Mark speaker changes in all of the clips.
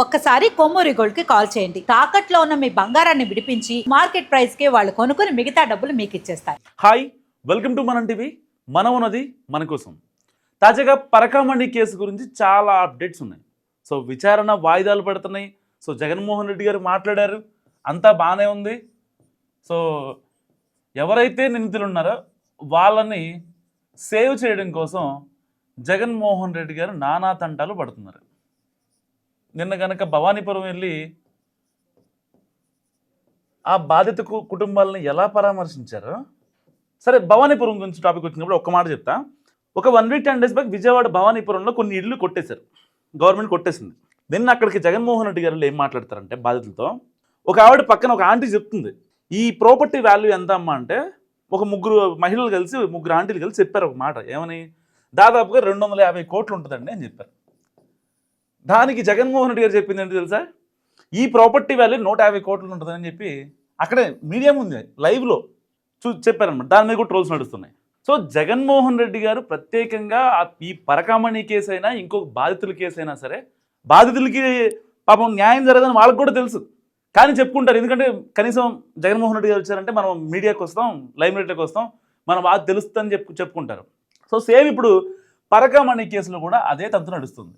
Speaker 1: ఒక్కసారి కొమ్మూరి గోల్డ్కి కాల్ చేయండి. తాకట్లో ఉన్న మీ బంగారాన్ని విడిపించి మార్కెట్ ప్రైస్కి వాళ్ళు కొనుక్కుని మిగతా డబ్బులు మీకు ఇచ్చేస్తారు
Speaker 2: హాయ్ వెల్కమ్ టు మనం టీవీ. మనం ఉన్నది మన కోసం. తాజాగా పరకామణి కేసు గురించి చాలా అప్డేట్స్ ఉన్నాయి. సో విచారణ వాయిదాలు పడుతున్నాయి. సో జగన్మోహన్ రెడ్డి గారు మాట్లాడారు. అంతా బాగానే ఉంది. సో ఎవరైతే నిందితులు ఉన్నారో వాళ్ళని సేవ్ చేయడం కోసం జగన్మోహన్ రెడ్డి గారు నానా తంటాలు పడుతున్నారు. నిన్న కనుక భవానీపురం వెళ్ళి ఆ బాధిత కుటుంబాలను ఎలా పరామర్శించారు? సరే భవానీపురం గురించి టాపిక్ వచ్చినప్పుడు ఒక మాట చెప్తా. ఒక one week ten days back Vijayawada భవానీపురంలో కొన్ని ఇళ్ళు కొట్టేశారు. గవర్నమెంట్ కొట్టేసింది. నిన్న అక్కడికి జగన్మోహన్ రెడ్డి గారు ఏం మాట్లాడతారంటే బాధితులతో ఒక ఆవిడ పక్కన ఒక ఆంటీ చెప్తుంది. ఈ ప్రాపర్టీ వాల్యూ ఎంత అమ్మా అంటే ఒక ముగ్గురు మహిళలు కలిసి ముగ్గురు ఆంటీలు కలిసి చెప్పారు ఒక మాట. ఏమని? దాదాపుగా రెండు వందల యాభై కోట్లు ఉంటుందండి అని చెప్పారు. దానికి జగన్మోహన్ రెడ్డి గారు చెప్పింది ఏంటి తెలుసా? ఈ ప్రాపర్టీ వాల్యూ నూట యాభై కోట్లు ఉంటుందని చెప్పి అక్కడే మీడియా ఉంది లైవ్లో చూ చెప్పారనమాట దాని మీద కూడా ట్రోల్స్ నడుస్తున్నాయి. సో జగన్మోహన్ రెడ్డి గారు ప్రత్యేకంగా ఈ పరకామణి కేసు అయినా ఇంకొక బాధితుల కేసు అయినా సరే బాధితులకి పాపం న్యాయం జరగదని వాళ్ళకి కూడా తెలుసు. కానీ చెప్పుకుంటారు. ఎందుకంటే కనీసం జగన్మోహన్ రెడ్డి గారు వచ్చారంటే మనం మీడియాకి వస్తాం లైవ్ లైట్లోకి వస్తాం మనం బాగా తెలుస్తుందని చెప్పు చెప్పుకుంటారు. సో సేమ్ ఇప్పుడు పరకామణి కేసులో కూడా అదే తంతు నడుస్తుంది.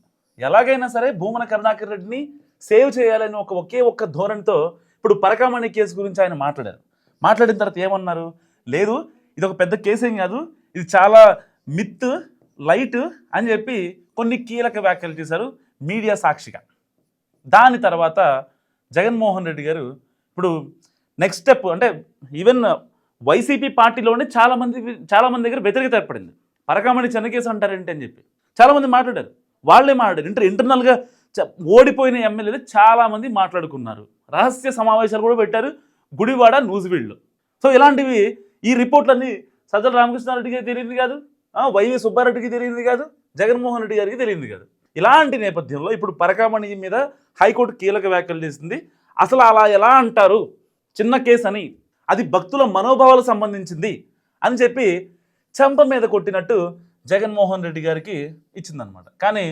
Speaker 2: ఎలాగైనా సరే భూమన కరుణాకర్ రెడ్డిని సేవ్ చేయాలని ఒక ఒకే ఒక్క ధోరణితో ఇప్పుడు పరకామణి కేసు గురించి ఆయన మాట్లాడారు. మాట్లాడిన తర్వాత ఏమన్నారు? లేదు ఇది ఒక పెద్ద కేసు ఏం కాదు ఇది చాలా మిత్ లైట్ అని చెప్పి కొన్ని కీలక వ్యాఖ్యలు చేశారు మీడియా సాక్షిగా. దాని తర్వాత జగన్మోహన్ రెడ్డి గారు ఇప్పుడు నెక్స్ట్ స్టెప్ అంటే ఈవెన్ వైసీపీ పార్టీలోనే చాలామంది చాలామంది దగ్గర వ్యతిరేకత ఏర్పడింది. పరకామణి చెన్నకేసు అంటారేంటి అని చెప్పి. చాలామంది మాట్లాడారు. వాళ్ళే మాట్లాడారు. ఇంటర్ ఇంటర్నల్గా చ- ఓడిపోయిన ఎమ్మెల్యేలు చాలామంది మాట్లాడుకున్నారు. రహస్య సమావేశాలు కూడా పెట్టారు గుడివాడ నూజివీళ్ళు సో ఇలాంటివి ఈ రిపోర్ట్లన్నీ సజ్జల రామకృష్ణారెడ్డికి తెలియదు కాదు. వైవి సుబ్బారెడ్డికి తెలియదు కాదు. జగన్మోహన్ రెడ్డి గారికి తెలియదు కాదు. ఇలాంటి నేపథ్యంలో ఇప్పుడు పరకామణి మీద హైకోర్టు కీలక వ్యాఖ్యలు చేసింది. అసలు అలా ఎలా అంటారు? చిన్న కేసు అని. అది భక్తుల మనోభావాలకు సంబంధించింది అని చెప్పి చెంప మీద కొట్టినట్టు జగన్మోహన్ రెడ్డి గారికి ఇచ్చిందనమాట కానీ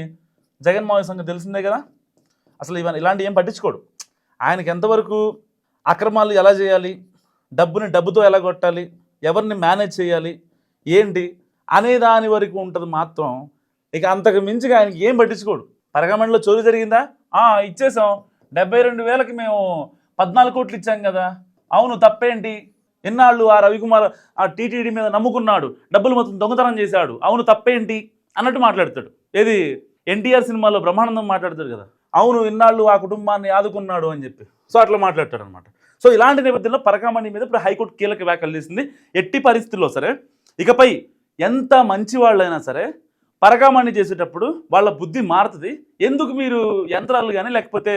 Speaker 2: జగన్మోహన్ సంగతి తెలిసిందే కదా? అసలు ఇవన్నీ ఇలాంటివి ఏం పట్టించుకోడు. ఆయనకి ఎంతవరకు అక్రమాలు ఎలా చేయాలి? డబ్బుని డబ్బుతో ఎలా కొట్టాలి? ఎవరిని మేనేజ్ చేయాలి? ఏంటి? అనే దాని వరకు ఉంటుంది మాత్రం ఇక అంతకు మించిగా ఆయనకి ఏం పట్టించుకోడు. పరగమండలో చోరు జరిగిందా? ఆ, ఇచ్చేసాం డెబ్బై రెండు వేలకి మేము పద్నాలుగు కోట్లు ఇచ్చాం కదా. అవును తప్పేంటి? ఎన్నాళ్ళు ఆ రవికుమార్ ఆ టీటీడీ మీద నమ్ముకున్నాడు? డబ్బులు మొత్తం దొంగతనం చేశాడు. అవును తప్పేంటి? అన్నట్టు మాట్లాడతాడు. ఏది? ఎన్టీఆర్ సినిమాలో బ్రహ్మానందం మాట్లాడతాడు కదా. అవును ఇన్నాళ్ళు ఆ కుటుంబాన్ని ఆదుకున్నాడు అని చెప్పి. సో అట్లా మాట్లాడతాడు అనమాట సో ఇలాంటి నేపథ్యంలో పరకామణి మీద ఇప్పుడు హైకోర్టు కీలక వ్యాఖ్యలు చేసింది ఎట్టి పరిస్థితుల్లో సరే ఇకపై ఎంత మంచి వాళ్ళైనా సరే పరకామణి చేసేటప్పుడు వాళ్ళ బుద్ధి మారుతుంది. ఎందుకు మీరు యంత్రాలు కానీ లేకపోతే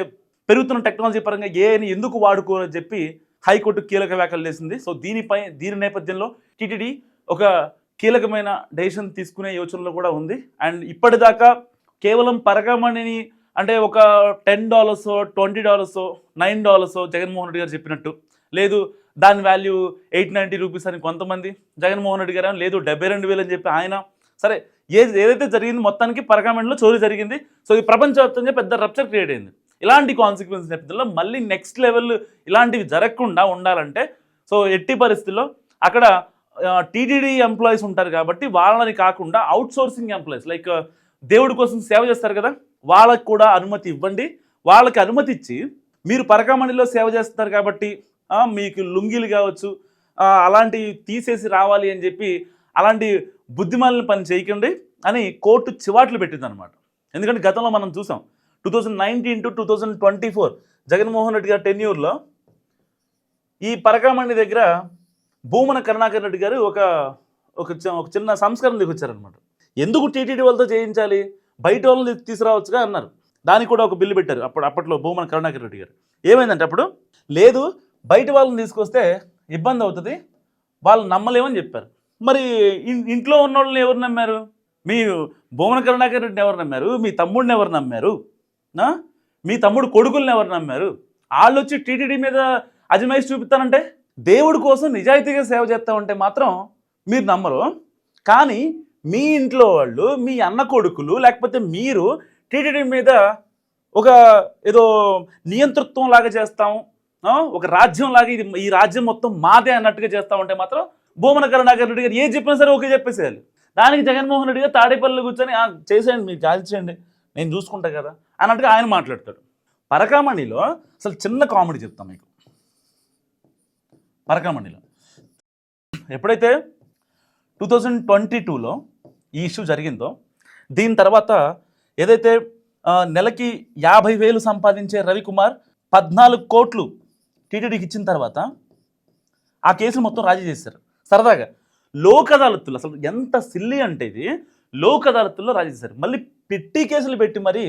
Speaker 2: పెరుగుతున్న టెక్నాలజీ పరంగా ఏని ఎందుకు వాడుకోరని చెప్పి హైకోర్టు కీలక వ్యాఖ్యలు చేసింది. సో దీనిపై దీని నేపథ్యంలో టీటీడీ ఒక కీలకమైన డెసిషన్ తీసుకునే యోచనలో కూడా ఉంది. అండ్ ఇప్పటిదాకా కేవలం పరగమణిని అంటే ఒక ten dollars twenty dollars nine dollars Jaganmohan Reddy garu చెప్పినట్టు. లేదు దాని వాల్యూ ఎయిట్ నైంటీ రూపీస్ అని కొంతమంది జగన్మోహన్ రెడ్డి గారు లేదు డెబ్బై రెండు వేలు అని చెప్పి ఆయన సరే ఏది ఏదైతే జరిగింది మొత్తానికి పరకామెంట్లో చోరీ జరిగింది. సో ఇది ప్రపంచవ్యాప్తంగా పెద్ద రప్చర్ క్రియేట్ అయింది. ఇలాంటి కాన్సిక్వెన్స్ నేపథ్యంలో మళ్ళీ నెక్స్ట్ లెవెల్ ఇలాంటివి జరగకుండా ఉండాలంటే సో ఎట్టి పరిస్థితుల్లో అక్కడ టీటీడీ ఎంప్లాయీస్ ఉంటారు కాబట్టి వాళ్ళని కాకుండా అవుట్ సోర్సింగ్ ఎంప్లాయీస్ లైక్ దేవుడి కోసం సేవ చేస్తారు కదా వాళ్ళకి కూడా అనుమతి ఇవ్వండి. వాళ్ళకి అనుమతి ఇచ్చి మీరు పరకామణిలో సేవ చేస్తారు కాబట్టి మీకు లుంగీలు కావచ్చు అలాంటివి తీసేసి రావాలి అని చెప్పి అలాంటి బుద్ధిమాలిన పని చేయకండి అని కోర్టు చివాట్లు పెట్టిందనమాట ఎందుకంటే గతంలో మనం చూసాం two thousand nineteen to two thousand twenty four Jaganmohan Reddy గారి టెన్యూర్లో ఈ పరకామణి దగ్గర భూమన కరుణాకర్ రెడ్డి గారు ఒక ఒక చి- ఒక చిన్న సంస్కరణ దిగొచ్చారనమాట ఎందుకు టీటీడీ వాళ్ళతో చేయించాలి? బయట వాళ్ళని తీసుకురావచ్చుగా అన్నారు. దానికి కూడా ఒక బిల్లు పెట్టారు అప్పుడు అప్పట్లో భూమన కరుణాకర్ రెడ్డి గారు. ఏమైందంటే అప్పుడు లేదు బయట వాళ్ళని తీసుకొస్తే ఇబ్బంది అవుతుంది వాళ్ళు నమ్మలేమని చెప్పారు. మరి ఇన్- ఇంట్లో ఉన్న వాళ్ళని ఎవరు నమ్మారు? మీ భూమన కరుణాకర్ రెడ్డిని ఎవరు నమ్మారు? మీ తమ్ముడిని ఎవరు నమ్మారు? మీ తమ్ముడు కొడుకుల్ని ఎవరు నమ్మారు? వాళ్ళు వచ్చి టీటీడీ మీద అజమాయిషి చూపిస్తానంటే? దేవుడి కోసం నిజాయితీగా సేవ చేస్తామంటే మాత్రం మీరు నమ్మరు. కానీ మీ ఇంట్లో వాళ్ళు మీ అన్న కొడుకులు లేకపోతే మీరు టీటీడీ మీద ఒక ఏదో నియంతృత్వం లాగా చేస్తాం ఒక రాజ్యం లాగా ఇది ఈ రాజ్యం మొత్తం మాదే అన్నట్టుగా చేస్తామంటే మాత్రం భూమన కరుణాకర్ రెడ్డి గారు ఏం చెప్పినా సరే ఓకే చెప్పేసేయాలి. దానికి జగన్మోహన్ రెడ్డి గారు తాడేపల్లి కూర్చొని చేసేయండి మీరు చేయండి. నేను చూసుకుంటా కదా. అన్నట్టుగా ఆయన మాట్లాడతాడు. పరకామణిలో అసలు చిన్న కామెడీ చెప్తాం మీకు. పరకామణిలో. ఎప్పుడైతే టూ థౌజండ్ ట్వంటీ టూలో ఈ ఇష్యూ జరిగిందో దీని తర్వాత ఏదైతే నెలకి యాభై వేలు సంపాదించే రవికుమార్ పద్నాలుగు కోట్లు టీటీడీకి ఇచ్చిన తర్వాత ఆ కేసులు మొత్తం రాజీ చేశారు. సరదాగా లోక్ అదాలత్తులు అసలు ఎంత సిల్లి అంటే ఇది లోక్ అదాలత్తుల్లో రాజీ చేశారు. మళ్ళీ పెట్టి కేసులు పెట్టి మరి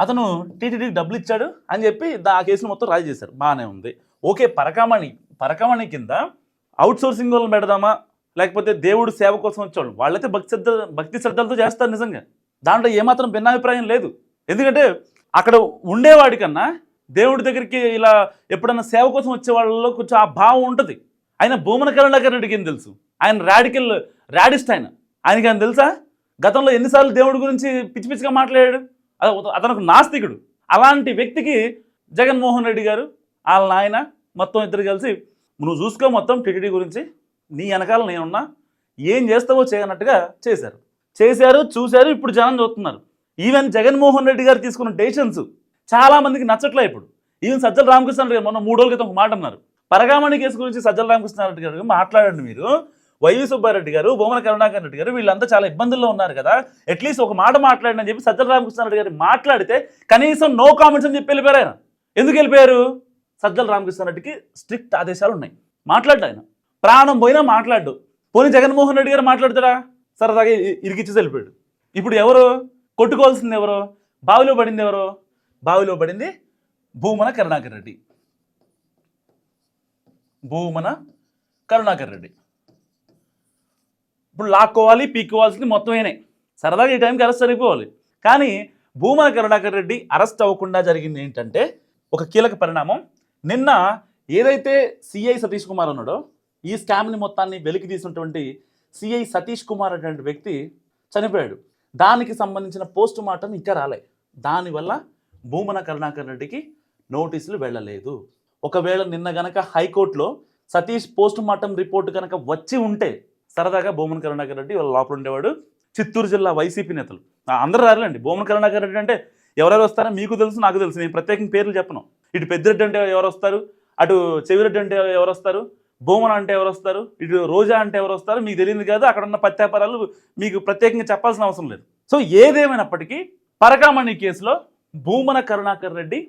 Speaker 2: అతను టీటీడీకి డబ్బులు ఇచ్చాడు అని చెప్పి దా- ఆ కేసును మొత్తం రాజీ చేశారు. బాగానే ఉంది. ఓకే పరకామణి పరకామణి కింద అవుట్ సోర్సింగ్ వాళ్ళని పెడదామా? లేకపోతే దేవుడు సేవ కోసం వచ్చేవాళ్ళు? వాళ్ళైతే భక్తి శ్రద్ధ భక్తి శ్రద్ధలతో చేస్తారు నిజంగా. దాంట్లో ఏమాత్రం భిన్నాభిప్రాయం లేదు. ఎందుకంటే అక్కడ ఉండేవాడి కన్నా దేవుడి దగ్గరికి ఇలా ఎప్పుడన్నా సేవ కోసం వచ్చే వాళ్ళలో కొంచెం ఆ భావం ఉంటుంది. ఆయన భూమన కరుణాకర్ రెడ్డికి ఏం తెలుసు? ఆయన రాడికల్ రాడిస్ట్ ఆయన. ఆయనకి ఆయన తెలుసా? గతంలో ఎన్నిసార్లు దేవుడి గురించి పిచ్చి పిచ్చిగా మాట్లాడాడు? అతను నాస్తికుడు. అలాంటి వ్యక్తికి జగన్మోహన్ రెడ్డి గారు వాళ్ళ నాయన మొత్తం ఇద్దరు కలిసి నువ్వు చూసుకో మొత్తం టీటీడీ గురించి నీ వెనకాల నేనున్నా ఏం చేస్తావో చేయనట్టుగా చేశారు. చేశారు చూశారు ఇప్పుడు జనం చూస్తున్నారు. ఈవెన్ జగన్మోహన్ రెడ్డి గారు తీసుకున్న డెసిషన్స్ చాలామందికి నచ్చట్లే ఇప్పుడు. ఈవెన్ సజ్జల రామకృష్ణ గారు మొన్న మూడు రోజుల క్రితం ఒక మాట అన్నారు. పరగామణి కేసు గురించి సజ్జల రామకృష్ణారెడ్డి గారు మాట్లాడండి మీరు. వైవి సుబ్బారెడ్డి గారు భూమన కరుణాకర్ రెడ్డి గారు వీళ్ళంతా చాలా ఇబ్బందుల్లో ఉన్నారు కదా. అట్లీస్ట్ ఒక మాట మాట్లాడిన అని చెప్పి సజ్జల రామకృష్ణారెడ్డి గారు మాట్లాడితే కనీసం నో కామెంట్స్ అని చెప్పి వెళ్ళిపోయారు ఆయన. ఎందుకు వెళ్ళిపోయారు? సజ్జల రామకృష్ణారెడ్డికి స్ట్రిక్ట్ ఆదేశాలు ఉన్నాయి. మాట్లాడు ఆయన. ప్రాణం పోయినా మాట్లాడు. పోనీ జగన్మోహన్ రెడ్డి గారు మాట్లాడతాడా? సరదాగా ఇ- ఇరికిచ్చేసి వెళ్ళిపోయాడు. ఇప్పుడు ఎవరు? కొట్టుకోవాల్సింది ఎవరు? బావిలో పడింది ఎవరు? బావిలో పడింది భూమన కరుణాకర్ రెడ్డి. భూమన కరుణాకర్ రెడ్డి. ఇప్పుడు లాక్కోవాలి పీక్కోవాల్సింది మొత్తం అయినాయి సరదాగా ఈ టైంకి అరెస్ట్ సరిపోవాలి కానీ భూమన కరుణాకర్ రెడ్డి అరెస్ట్ అవ్వకుండా జరిగింది ఏంటంటే ఒక కీలక పరిణామం. నిన్న ఏదైతే సిఐ సతీష్ కుమార్ ఉన్నాడో ఈ స్కామ్ని మొత్తాన్ని వెలికి తీసినటువంటి సిఐ సతీష్ కుమార్ అనేటువంటి వ్యక్తి చనిపోయాడు. దానికి సంబంధించిన పోస్ట్ మార్టం ఇంకా రాలే. దానివల్ల భూమన కరుణాకర్ రెడ్డికి నోటీసులు వెళ్ళలేదు. ఒకవేళ నిన్న గనక హైకోర్టులో సతీష్ పోస్ట్ మార్టం రిపోర్ట్ కనుక వచ్చి ఉంటే సరదాగా భూమన కరుణాకర్ రెడ్డి వాళ్ళ లోపల ఉండేవాడు. చిత్తూరు జిల్లా వైసీపీ నేతలు. ఆ, అందరూ రారులేండి. భూమన కరుణాకర్ రెడ్డి అంటే ఎవరెవరు వస్తారో మీకు తెలుసు నాకు తెలుసు. నేను ప్రత్యేకంగా పేర్లు చెప్పను. ఇటు పెద్దిరెడ్డి అంటే ఎవరు వస్తారు? అటు చెవిరెడ్డి అంటే ఎవరు వస్తారు? భూమన అంటే ఎవరు వస్తారు? ఇటు రోజా అంటే ఎవరు వస్తారు? మీకు తెలియదు కాదు అక్కడ ఉన్న ప్రత్యాపారాలు మీకు ప్రత్యేకంగా చెప్పాల్సిన అవసరం లేదు. సో ఏదేమైనప్పటికీ పరకామణి కేసులో భూమన కరుణాకర్ రెడ్డి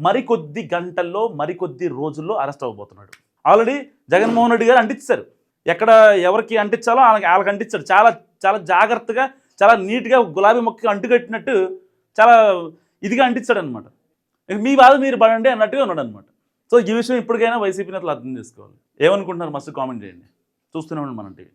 Speaker 2: మరికొద్ది గంటల్లో మరికొద్ది రోజుల్లో అరెస్ట్ అవ్వబోతున్నాడు. ఆల్రెడీ జగన్మోహన్ రెడ్డి గారు అంటించారు ఎక్కడ ఎవరికి అంటించాలో వాళ్ళకి వాళ్ళకి అంటించాడు. చాలా చాలా జాగ్రత్తగా చాలా నీట్గా గులాబీ మొక్కకి అంటుకట్టినట్టు చాలా ఇదిగా అంటించాడు అనమాట మీ బాధ మీరు పడండి అన్నట్టుగా ఉన్నాడు అనమాట సో ఈ విషయం ఇప్పటికైనా వైసీపీ నేతలు అర్థం చేసుకోవాలి. ఏమనుకుంటున్నారు? మస్తు కామెంట్ చేయండి. చూస్తూనే ఉండండి మన టీవీ.